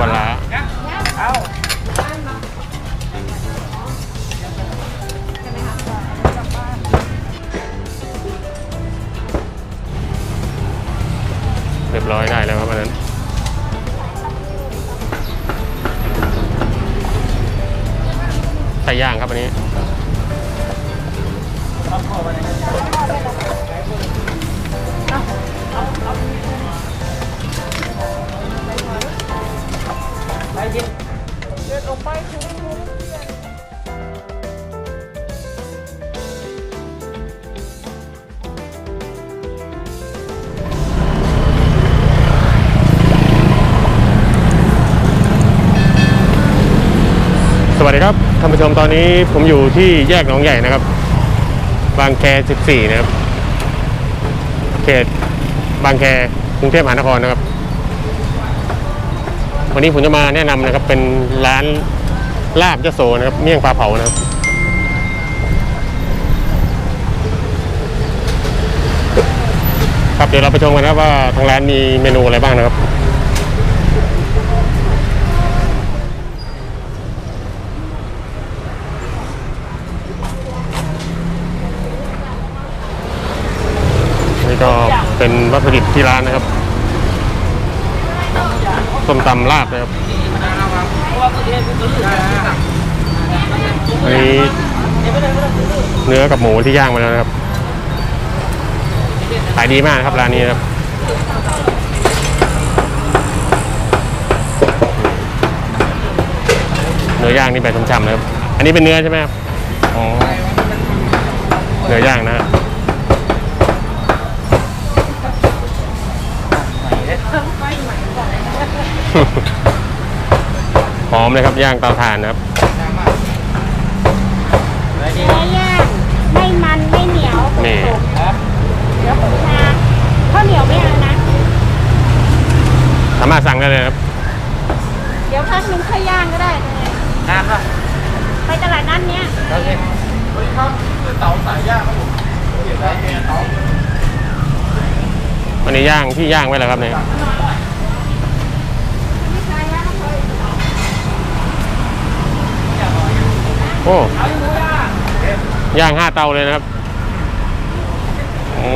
ปลาร้า วัสดีครับท่านผู้ชมตอนนี้ผมอยู่ที่แยกหนองใหญ่นะครับ บางแค 14 นะครับ เขตบางแคกรุงเทพมหานครนะครับ วันนี้ผมจะมาแนะนำนะครับเป็นร้านลาบยโสนะครับ เมี่ยงปลาเผานะครับ ครับเดี๋ยวเราไปชมกันนะครับว่าทางร้านมีเมนูอะไรบ้างนะครับ นี่ก็ เป็นวัตถุดิบที่ร้านนะครับส้มตำลาบนะครับอันนี้เนื้อกับหมูที่ย่างมาแล้วนะครับขายดีมากครับร้านนี้นะครับเนื้อย่างนี่แบบช่ำๆนะครับ อันนี้เป็นเนื้อใช่ไหมครับอ๋อเนื้อย่างนะฮะ หอมเลยครับย่างเตาถ่านนะครับไปดีเนื้อย่างไม่มันไม่เหนียวนี่ครับเดี๋ยวผมทาข้าวเหนียวไม่เอานะ สามารถสั่งได้เลยนะครับ เดี๋ยวพักนึงค่อยย่างก็ได้นานป่ะไปตลาดนัดเนี้ยโอเควันนี้ย่างที่ย่างไว้แล้วครับเนี่ย โอ้ย่างห้าเตาเลยนะครับโอ้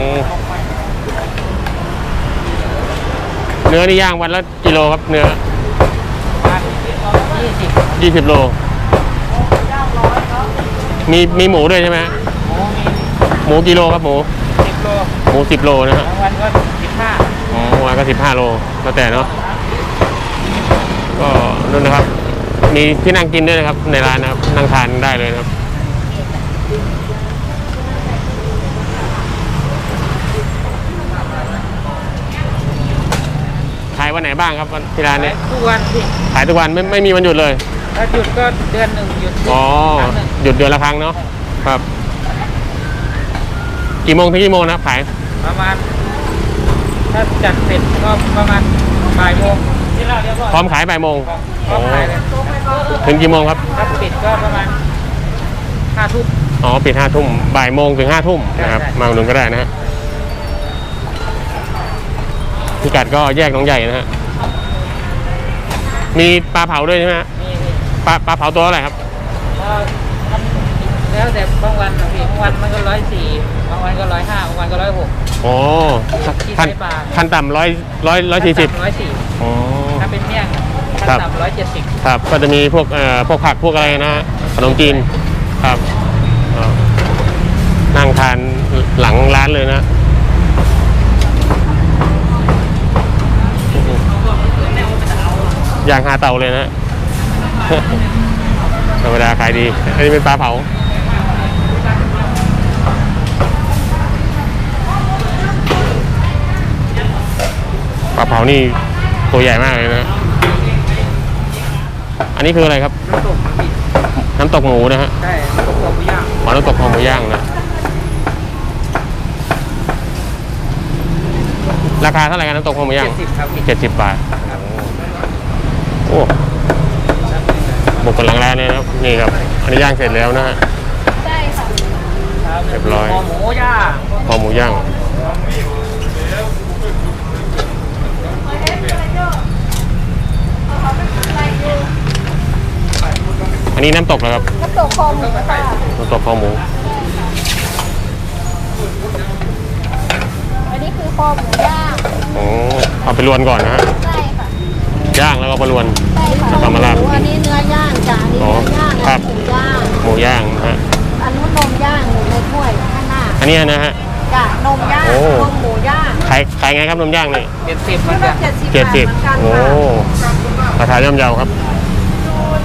เนื้อนี่ย่างวันละกิโลครับเนื้อยี่สิบยี่สิบโล มีมีหมูด้วยใช่ไหมฮะหมูมีหมูกิโลครับหมูสิบโลหมูสิบโลนะฮะบางวันก็สิบห้าอ๋อวันก็สิบห้าโลแล้วแต่เนาะก็นั่นนะครับ มีที่นั่งกินด้วยนะครับ ในร้านนะครับนั่งทานได้เลยนะครับขายวันไหนบ้างครับวันที่ร้านนี้ทุกวันพี่ขายทุกวันไม่ไม่มีวันหยุดเลยถ้าหยุดก็เดือนหนึ่งหยุดอ๋อครั้งหนึ่งหยุดเดือนละครั้งเนาะครับ กี่โมงถึงกี่โมงนะครับขายประมาณถ้าจัดเสร็จก็ประมาณบ่ายโมงที่เราเรียกว่าพร้อมขายบ่ายโมงพร้อมขายเลย ถึงกี่โมงครับ ถ้าปิดก็ประมาณห้าทุ่มอ๋อปิดห้าทุ่มบ่ายโมงถึงห้าทุ่มนะครับใช่มาอุดหนุนก็ได้นะฮะพิกัดก็แยกหน้องใหญ่นะฮะมีปลาเผาด้วยใช่ไหมฮะนี่นี่ปลาปลาเผาตัวเท่าไหร่ครับก็มันแล้วแต่บางวันนะพี่บางวันมันก็ร้อยสี่บางวันก็ร้อยห้าบางวันก็ร้อยหก อ๋อที่ขั้นใช้ปลา ขั้นต่ำร้อยร้อยร้อยสี่สิบร้อยสี่อ๋อถ้าเป็นเมี่ยงขั้น ครับต่ำร้อยเจ็ดสิบครับ ก็จะมีพวกเอ่อพวกผักพวกอะไรนะฮะขนมจีนครับอ่านั่งทานหลังร้านเลยนะย่างหาเตาเลยนะ ธรรมดาขายดี อันนี้เป็นปลาเผา ปลาเผานี่ตัวใหญ่มากเลยนะ อันนี้คืออะไรครับ น้ำตกครับพี่น้ำตกหมูนะฮะใช่น้ำตกหัวหมูย่างหอน้ำตกคอหมูย่างนะ ราคาเท่าไหร่กันน้ำตกคอหมูย่างเจ็ดสิบครับพี่เจ็ดสิบบาท ครับโอ้บุกกำลังแรงเลยนะครับ นี่ครับ อันนี้ย่างเสร็จแล้วนะฮะใช่ค่ะเรียบร้อยคอหมูย่าง คอหมูย่าง อันนี้น้ำตกนะครับน้ำตกคอหมูค่ะน้ำตกคอหมู อันนี้คือคอหมูย่างโอ้เอาไปรวนก่อนนะฮะใช่ค่ะย่างแล้วก็เอาไปรวน ใช่ค่ะแล้วก็มาลาบอันนี้เนื้อย่างจ้ะอันนี้อ๋อเนื้อย่างครับอันนี้หมูย่างหมูย่างนะฮะอันนู้นนมย่างอยู่ในถ้วยข้างหน้าอันนี้นะฮะ จ้ะนมย่างโอ้ นมหมูย่างขายขายไงครับนมย่างนี่เจ็ดสิบเหมืชุอดนละกันเจ็ดสิบเจ็ดบาทสิบเหมือนกันโอ้ค่ะราคาย่อมเยาครับ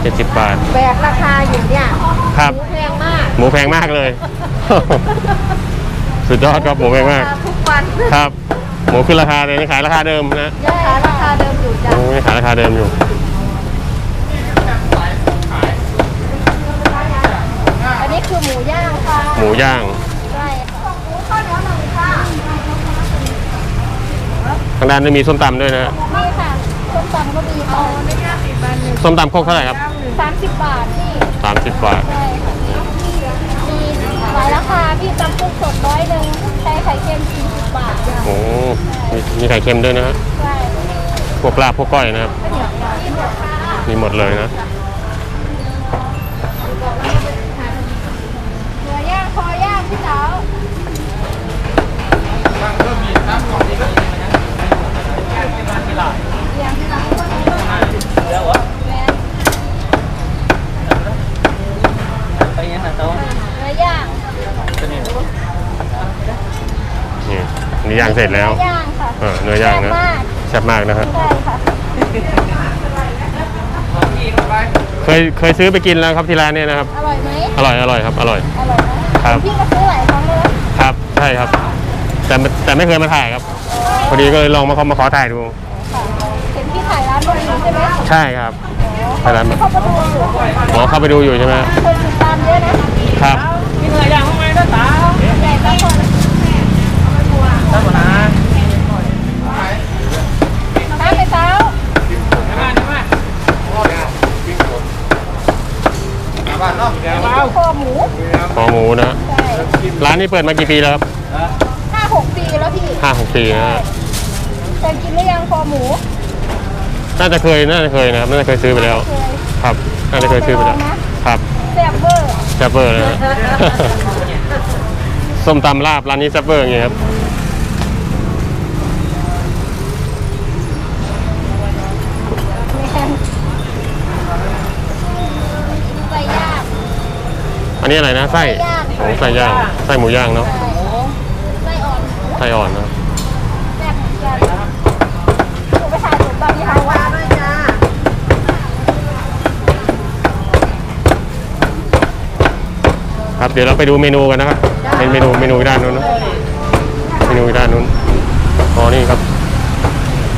เจ็ดสิบบาท แบกราคาอยู่เนี่ยครับ หมูแพงมากหมูแพงมากเลย สุดยอดครับหมูแพงมากรคทุกวันครับ หมูขึ้นราคาเลยนี่ขายราคาเดิมนะยังขายราคาเดิมอยู่จ้ะโอ้ยขายราคาเดิมอยู่ อันนี้คือหมูย่างค่ะหมูย่าง ใช่ค่ะหมูข้าวเหนียวหนึ่งค่ะทางด้านนี้มีส้มตำด้วยนะฮะนี่ค่ะส้มตำก็มีค่ะไม่ห้าสิบบาทหนึ่งส้มตำโคกเท่าไหร่ครับ สามสิบบาทนี่สามสิบบาท ใช่ค่ะมีหลายราคาพี่ตำกุ้งสดร้อยหนึ่งใช้ไข่เค็มสี่สิบบาทโอ้มีมีไข่เค็มด้วยนะฮะใช่พวกลาบพวกก้อยนะครับข้าวเหนียวที่หมดค่ะมีหมดเลยนะ เนื้อย่างคอย่างพี่สาวไป ย่างเสร็จแล้วเนื้อย่างค่ะเออเนื้อย่างนะแซ่บมากแซ่บมากนะฮะใช่ค่ะเคยเคยซื้อไปกินแล้วครับที่ร้านเนี่ยนะครับ อร่อยไหมอร่อยอร่อยครับ อร่อยอร่อยนะครับพี่ก็ซื้อหลายครั้งเลยครับใช่ครับ แต่ไม่แต่ไม่เคยมาถ่ายครับพอดีก็เลยลองมาขอมาขอถ่ายดูค่ะเห็นพี่ถ่ายร้านบนอยู่ใช่ไหมใช่ครับถ่ายร้านเข้ามาดูอยู่หมอเข้าไปดูอยู่ใช่ไหมคนติดตามเยอะนะครับ มีเนื้อย่างข้างในด้วยตา ใหญ่ตาคน ตั้งก่อนนะ ตามไปเท้า เดี๋ยวมาเดี๋ยวมา คอหมู หมอหมูนะ ใช่ ร้านนี้เปิดมากี่ปีแล้วครับห้าหกปีแล้วพี่ห้าหกปีนะฮะเคยกินหรือยังคอหมูน่าจะเคยน่าจะเคยนะครับน่าจะเคยซื้อไปแล้ว เคยครับ น่าจะเคยซื้อไปแล้วครับแซ่บเบอร์แซปเปอร์นะฮะ ส้มตำลาบร้านนี้แซปเปอร์อย่างเงี้ยครับแม่นไส้ย่างอันนี้อะไรนะไส้โอ้ไส้ย่างไส้หมูย่างเนาะใช่ไส้อ่อนไส้อ่อนนะแซ่บเหมือนกันหนูไปถ่ายถุงตอนที่เขาว่าด้วยจ้าครับเดี๋ยวเราไปดูเมนูกันนะครับเป็นเมนูเมนูด้านนู้นเนอะเมนูด้านนู้นอ๋อนี่ครับ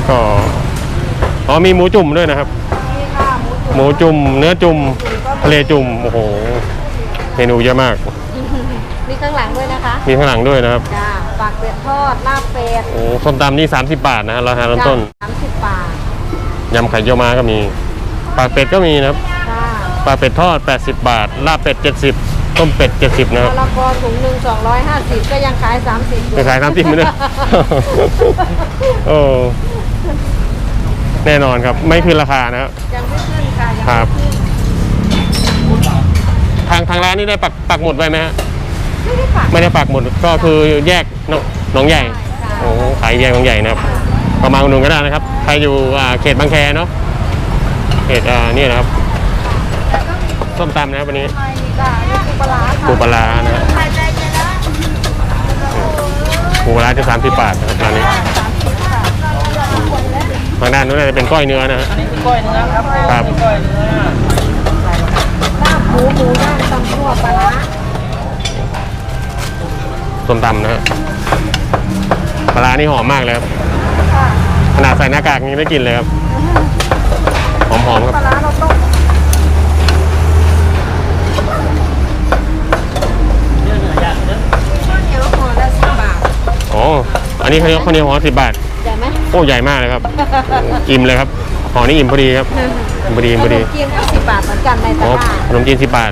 ก็อ๋อมีหมูจุ่มด้วยนะครับ นี่ค่ะหมูจุ่มหมูจุ่มเนื้อจุ่มทะเลจุ่มโอ้โหเมนูเยอะมากมีข้าง หลังด้วยนะคะมีข้างหลังด้วยนะครับจ้าปากเป็ดทอดลาบเป็ดโอ้ส้มตำนี่ 30 บาทนะฮะราคาเริ่มต้นสามสิบบาทยำไข่เยี่ยวม้าก็มี ปากเป็ดก็มีนะครับ จ้าปลาเป็ดทอด 80 บาท ลาบเป็ด 70 ต้มเป็ด 70 นะคมะรับ ละกอถุงหนึ่งสองร้อยห้าสิบก็ยังขายสามสิบอยู่ไปขายน้ำจิ้มไหมเนี่ยโอ้ แน่นอนครับ ไม่ขึ้นราคานะครับ ยังไม่ขึ้นค่ะยังครับไม่ขึ้นทางทางร้านนี่ได้ปักปักหมุดไว้ไหมฮะ ไม่ได้ปักไม่ได้ปักหมุดก็คือแยกหนองหนองใหญ่โอ้ขายแยกหนองใหญ่นะครับประมาณอุดหนุนก็ได้นะครับใครอยู่อ่าเขตบางแคเนาะเขตอ่านี่นะครับส้มตำนะครับวันนี้ไทยจ้านี่ปูปลาร้าค่ะปูปลาร้านะครับไทยใจเย็นนะปูปลาร้าจะ30บาทนะครับร้านนี้สามสิบค่ะทางด้านนู้นน่าจะเป็นก้อยเนื้อนะฮะ อันนี้คือก้อยเนื้อครับครับ นี่ก้อยเนื้อลาบหมูหมูย่างตำทั่วปลาร้า ส้มตำนะฮะปลาร้านี่หอมมากเลยครับค่ะขนาดใส่หน้ากากยังได้กลินเลยครับ หอมๆครับ ปลาร้าเราต้มเนื้อเนื้อย่างเนื้อข้าวเหนียวห่อละสิบบาทอ๋อ อันนี้ข้าวเหนียวข้าวเหนียวห่อสิบบาท ใหญ่ไหมโอ้ใหญ่มากเลยครับ อิ่มเลยครับห่อนี่อิ่มพอดีครับ อิ่มพอดีอิ่มพอดี ขนมจีนก็สิบบาทเหมือนกันในตอ๋อลาดขนมจีนสิบบาท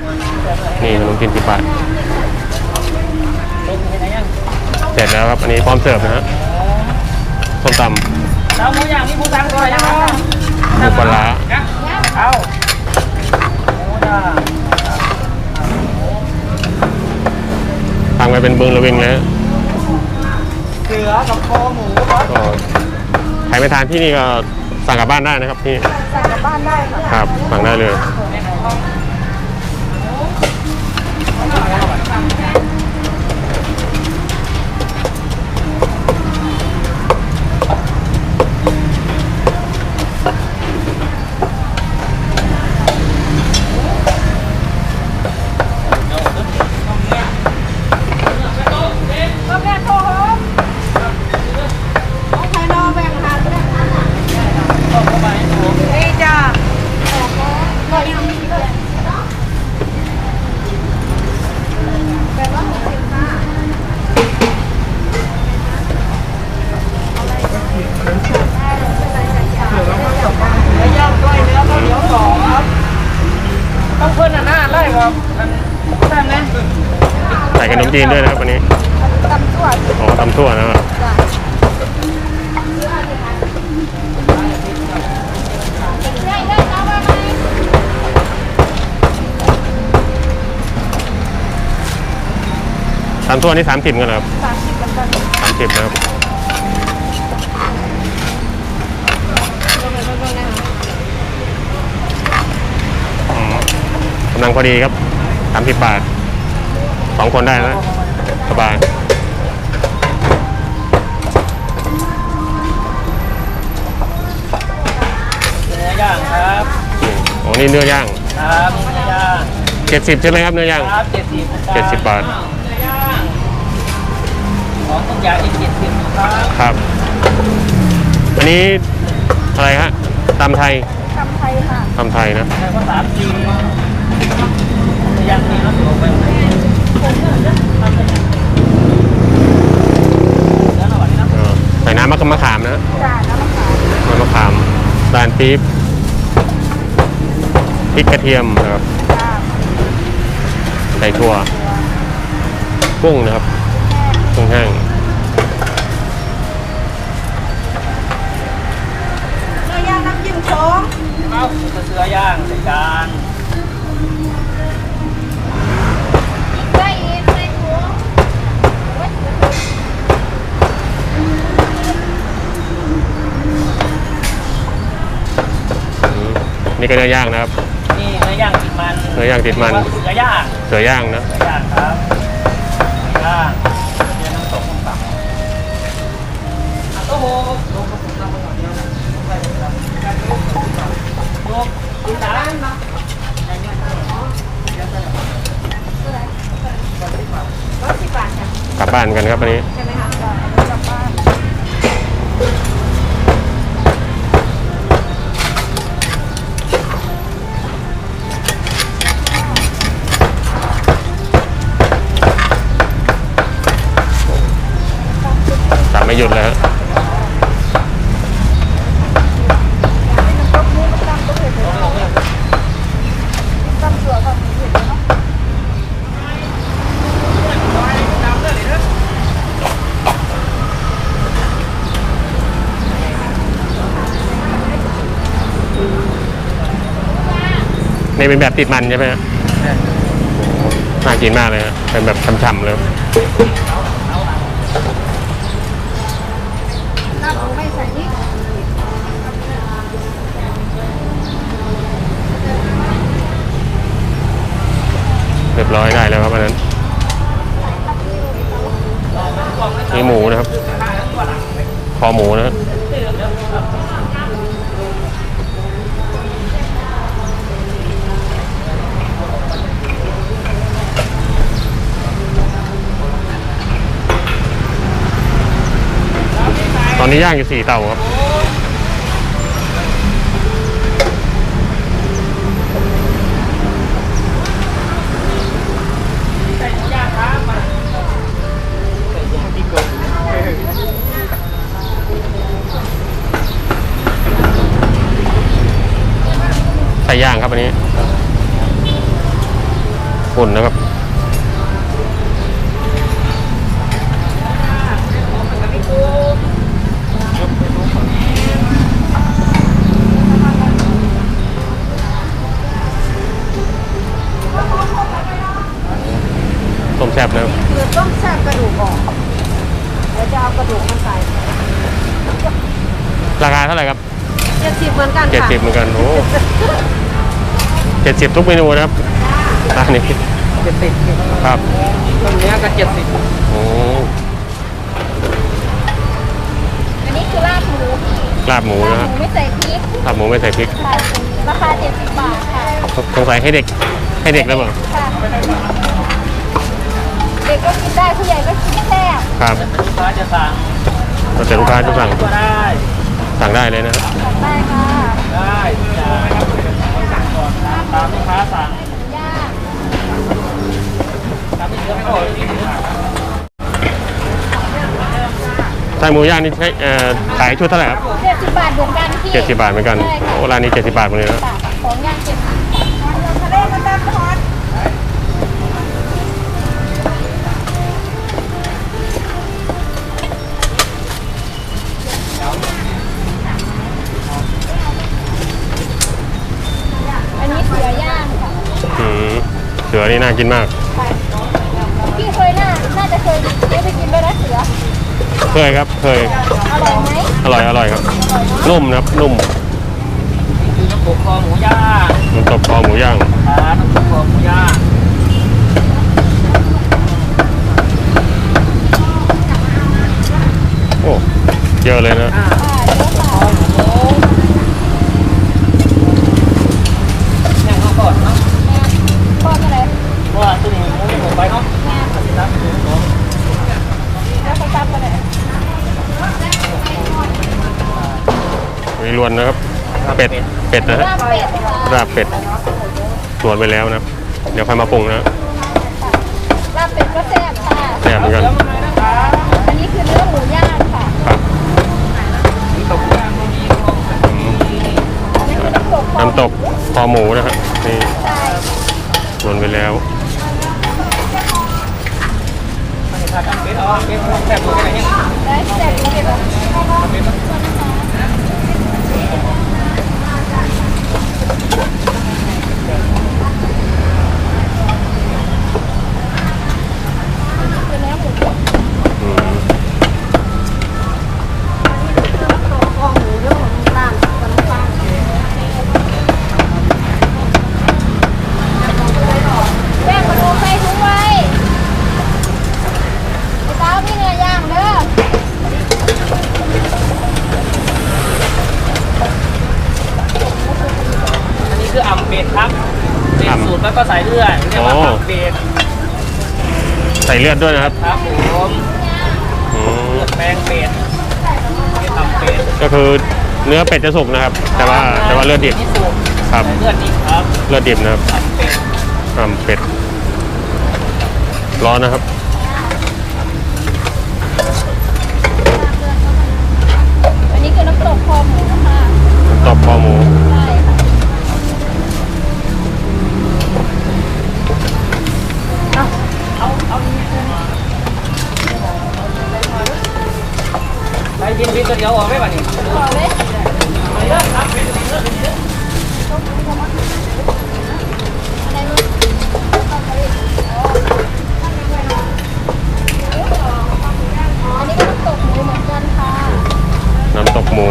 นี่ขนมจีนสิบบาท เสร็จแล้วครับ อันนี้พร้อมเสิร์ฟนะฮะส้มตำแล้วหมูย่างนี่หมูสางตัวยังไงหมูปลาร้าเอาทางไปเป็นเบืองระวิงแล้วเลือกับคอหมูก็ใครไม่ทานที่นี่ก็สั่งกลับบ้านได้นะครับที่สั่งกลับบ้านได้ครับครับสั่งได้เลย ต้องเพิ่นอะหน้าไล่ครับมันใช่ไหมใส่ขนมจีนด้วยนะครับวันนี้ตำตัวอ๋อตำทั่วนะครับจ้ะได้ได้เอามตำทั่วนี่สามสิบกันเหรอครับสามสิบกันสามสิบนะครับอืมกำ ลังพอดีครับสามสิบบาทสองคนได้นะสบายเนื้อย่างครับอืมโอ้นี่เนื้อย่างครับเนื้อย่างเจ็ดสิบใช่ไหมครับเนื้อย่างครับเจ็ดสิบเจ็ดสิบบาทเนื้อย่างของทุกอย่างอีกเจ็ดสิบครับครับ อันนี้อะไรฮะตำไทยทำไทยค่ะตำไทยนะแล้วก็สามจีเนื้ อย่างนี้เราถูกไปแล้วระหว่างนี้นะเออใส่น้ำมะขามมะขามนะจ้าน้ำมะขามน้ำมะขามตาลปี๊บพริกกระเทียมนะครับจ้าใส่ถั่วกุ้งนะครับกุ้งแห้งเนื้อย่างน้ำจิ้มโชงเอาเสือย่างใส่จาน นี่ก็เนื้อย่างนะครับ นี่เนื้อย่างติดมันเนื้อย่างติดมัน เสือย่างเสือย่างนะเสือย่างครับเสือย่างเดี๋ยวน้ำตกน้ำตับโอ้โหลงกระปุกน้ำมันก่อนเดียวนะใส่ไปแล้วลงดูตาร้อยสิบบาทค่ะกลับบ้านกันครับวันนี้ หยุดเลยฮะต้มนี้มันตำต้มเผ็ดเลยตำเสือกับเผ็ดเนาะนี่เป็นแบบติดมันใช่ไหมฮะน่ากินมากเลยฮะเป็นแบบฉ่ำๆเลย เรียบร้อยได้แล้วครับอันนั้นนี่หมูนะครับ คอหมูนะฮะตอนนี้ย่างอยู่สี่เตาครับ ใส่ย่างครับมาใส่ย่างที่เกิด ไส้ย่างครับอันนี้อุ่ นนะครับต้มแซ่บนะครับเกลือต้มแซ่บกระดูกมันใส่ ราคาเท่าไหร่ครับเจ็ดสิบเหมือนกันเจ็ดค่ะสิบเหมือนกัน โอ้เจ็ดสิบทุกเมนูนะครับร้านนี้ เจ็ดสิบครับต้นเนี้ยก็เจ็ดสิบโอ้อันนี้คือลาบหมูพี่ลาบหมูลานะบครับหมูไม่ใส่พริกลาบหมูไม่ใส่พริกค่ะราคาเจ็ดสิบบาทค่ะสงสัยให้เด็กให้เด็กแล้วมั้งค่ะ เด็กก็กินได้ผู้ใหญ่ก็กินแซ่บครับลูกค้าจะสั่งก็แต่ลูกค้าจะสั่งก็ได้สั่งได้เลยนะครับได้ค่ะได้จ้าก่อนนะตามลูกค้าสั่ง ไม่พอไส้หมูย่างนี่ใช้เอ่อขายชุดเท่าไหร่ครับเจ็ดสิบบาทเหมือนกันพี่เจ็ดสิบบาทเหมือนกันใช่ค่ะโอ้ร้านนี้เจ็ดสิบบาทหมดเลยนะของย่างเจ็ดสิบทะเลมันดำทอดอันนี้เสือย่างค่ะอืมเสือนี่น่ากินมากพี่เคยน่าน่าจะเคยได้ไปกินด้วยนะเสือเคยครับเคย อร่อยไหมอร่อยอร่อยครับ นุ่มนะครับนุ่มคือน้ำตกคอหมูย่างมันตบคอหมูย่างขาน้ำตกคอหมูย่างโอ้เยอะเลยนะ อ่า อ่าเดี๋ยวค่ะ หมูแห้งข้าวก่อนเนาะ แม่ทอดอะไร เพราะว่าตัวนี้หมูไม่หมดไปเนาะ แม่ สิรับหมูสอง แล้วเขาตับอะไร มีรวนนะครับ เป็ด เป็ดนะฮะลาบเป็ดค่ะราบเป็ดรวนไปแล้วนะครับเดี๋ยวค่อยมาปรุงนะลาบเป็ดก็แซ่บค่ะแซ่บเหมือนกันเดี๋ยวมาเลยนะคะอันนี้คือเนื้อหมูย่างค่ะครับตกย่างก็มีของอืมอันนี้คือน้ำตกน้ำตกคอหมูนะฮะนี่ใช่รวนไปแล้วผัดอันเป็ดเอาเป็ดแซ่บหมดเลยเนี่ย ได้แซ่บเลยค่ะคือเนื้อหมู อืม คอหมูเรื่องของร้านขนมปังแม่มาดูใส่ถุงไว้ไอ้เต้าพี่เนื้อย่างเด้อ อันนี้คืออ่ำเป็ดครับเป็นสูตรแล้วก็ใส่เลือดเรียกว่าอ่ำเป็ด ใส่เลือดด้วยนะครับครับผมอืมแปลงเป็ดเป็นอ่ำเป็ดก็คือเนื้อเป็ดจะสุกนะครับ แต่ว่าแต่ว่าเลือดดิบ นี่สูตรครับ เลือดดิบครับเลือดดิบนะครับอ่ำเป็ดอ่ำเป็ดร้อนนะครับ อันนี้คือน้ำตกคอหมูค่ะตบคอหมู ไปกินพริกตัวเดียวออกได้ป่ะนี่ต่อเลยอะไรลูกอันนี้ก็น้ำตกหมูเหมือนกันค่ะ น้ำตกหมู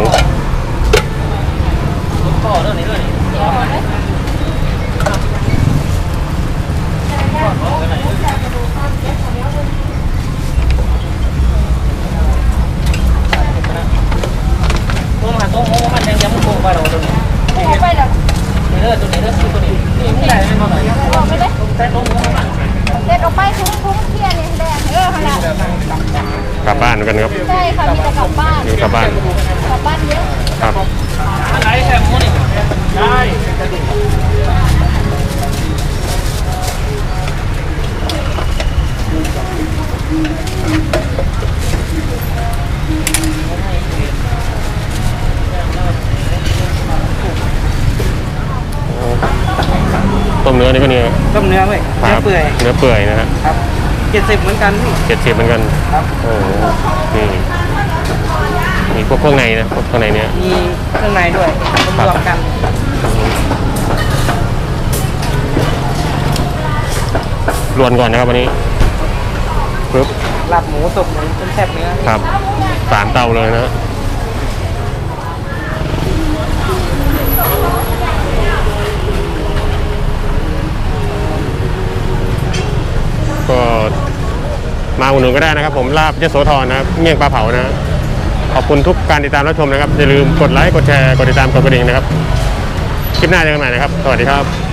พ่อเรื่องนี้เรื่องนี้ เดี๋ยวก่อนเลย ตัวมันตัวมันมันยังยังไม่โตไปหรอกตัวนี้ โอ้ไปเดี๋ยว นี่เลือดตัวนี้เลือดตัวนี้นี่ไม่ได้ไม่มาหน่อย ออกไปเลย แต่ตัวมันมัน เด็ดออกไปคุ้มคุ้มเที่ยนี่แดงเออขนาด กลับบ้านกันครับ ใช่ค่ะมีแต่กลับบ้าน นี่กลับบ้าน กลับบ้านเยอะ ครับ มันไหลแค่หมูนี่ได้ ต้ มเนื้อนี่ก็เนี่ยต้มเนื้อไว้คเนื้อรับเปื่อยเนื้อเปื่อยนะฮะครับเจ็ดสิบเหมือนกันพี่เจ็ดสิบเหมือนกันครับโอ้โหนี่มีพวกเครื่องในนะพวกเครื่องในเนี่ยมีเครื่องในด้วยรวมๆกันรวนก่อนนะครับวันนี้ปึ๊บลาบหมูสุกหมูเป็นแซ่บเนื้อครับสามเตาเลยนะ ก็มา อุดหนุนก็ได้นะครับ ผมลาบยโสธรนะครับเมี่ยงปลาเผานะขอบคุณทุกการติดตามรับชมนะครับอย่าลืมกดไลค์กดแชร์กดติดตามกดกระดิ่งนะครับคลิปหน้าเจอกันใหม่นะครับ สวัสดีครับ